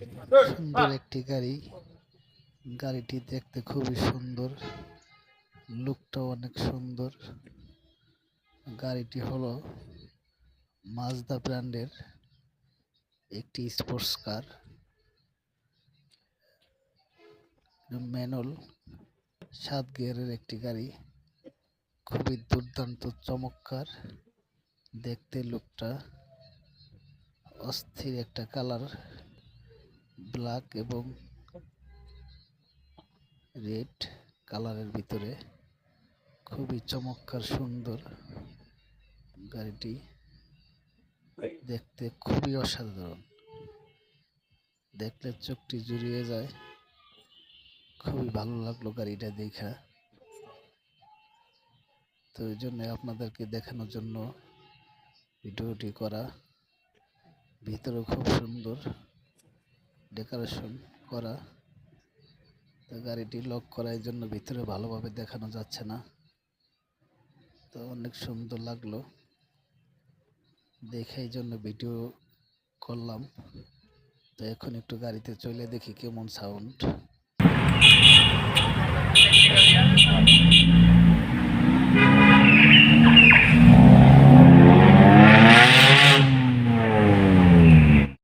সুন্দর একটি গাড়ি। গাড়িটি দেখতে খুবই সুন্দর। লুকটাও অনেক সুন্দর। গাড়িটি হলো মাজদা ব্র্যান্ডের একটি স্পোর্টস কার ম্যানুয়াল সাত গিয়ারের একটি গাড়ি। খুবই দুর্দান্ত, চমৎকার। দেখতে লুকটা অস্থির একটা কালার ব্ল্যাক এবং রেড কালারের ভিতরে খুবই চমৎকার সুন্দর গাড়িটি দেখতে খুবই অসাধারণ। দেখলে চোখটি জুড়িয়ে যায়। খুবই ভালো লাগল গাড়িটা দেখা। তো এই জন্য আপনাদেরকে দেখানোর জন্য ভিডিওটি করা ভিতরে খুব সুন্দর। ডেকোরেশন করা। তো গাড়িটি লক করার জন্য ভিতরে ভালোভাবে দেখানো যাচ্ছে না। তো অনেক সুন্দর লাগল। দেখে এই জন্য ভিডিও করলাম। তো এখন একটু গাড়িতে চলে দেখি কেমন সাউন্ড